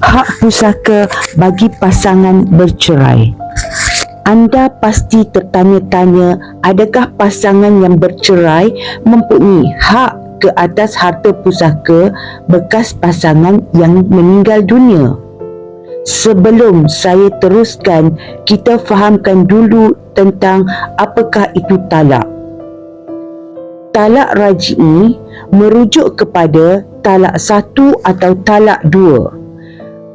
hak pusaka bagi pasangan bercerai. Anda pasti tertanya-tanya adakah pasangan yang bercerai mempunyai hak ke atas harta pusaka bekas pasangan yang meninggal dunia. Sebelum saya teruskan, kita fahamkan dulu tentang apakah itu talak. Talak raj'i merujuk kepada talak satu atau talak dua.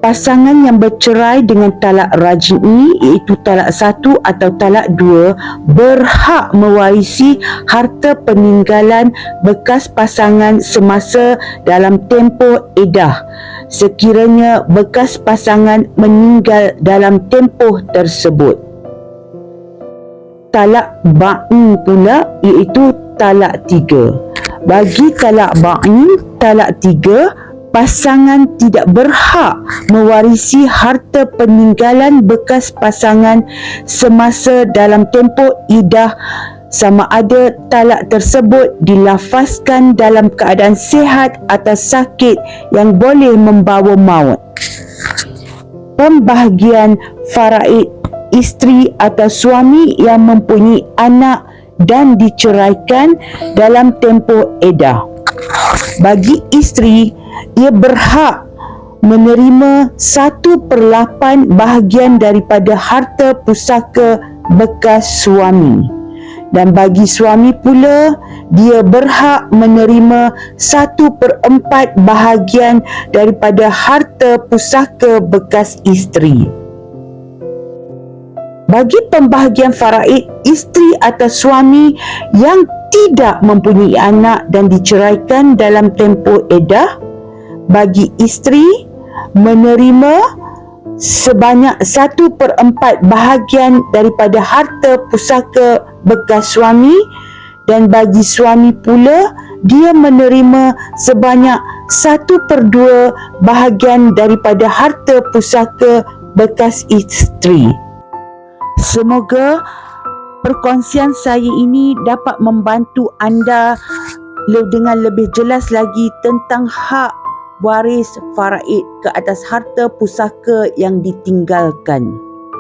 Pasangan yang bercerai dengan talak raj'i iaitu talak satu atau talak dua berhak mewarisi harta peninggalan bekas pasangan semasa dalam tempoh edah sekiranya bekas pasangan meninggal dalam tempoh tersebut. Talak ba'i pula iaitu talak tiga. Bagi talak ba'i, talak tiga, pasangan tidak berhak mewarisi harta peninggalan bekas pasangan semasa dalam tempoh idah sama ada talak tersebut dilafazkan dalam keadaan sihat atau sakit yang boleh membawa maut. Pembahagian faraid isteri atau suami yang mempunyai anak dan diceraikan dalam tempoh edah. Bagi isteri, ia berhak menerima satu per lapan bahagian daripada harta pusaka bekas suami. Dan bagi suami pula, dia berhak menerima satu per empat bahagian daripada harta pusaka bekas isteri. Bagi pembahagian faraid, isteri atau suami yang tidak mempunyai anak dan diceraikan dalam tempoh edah, bagi isteri menerima sebanyak satu per empat bahagian daripada harta pusaka bekas suami dan bagi suami pula dia menerima sebanyak satu per dua bahagian daripada harta pusaka bekas isteri. Semoga perkongsian saya ini dapat membantu anda dengan lebih jelas lagi tentang hak waris faraid ke atas harta pusaka yang ditinggalkan.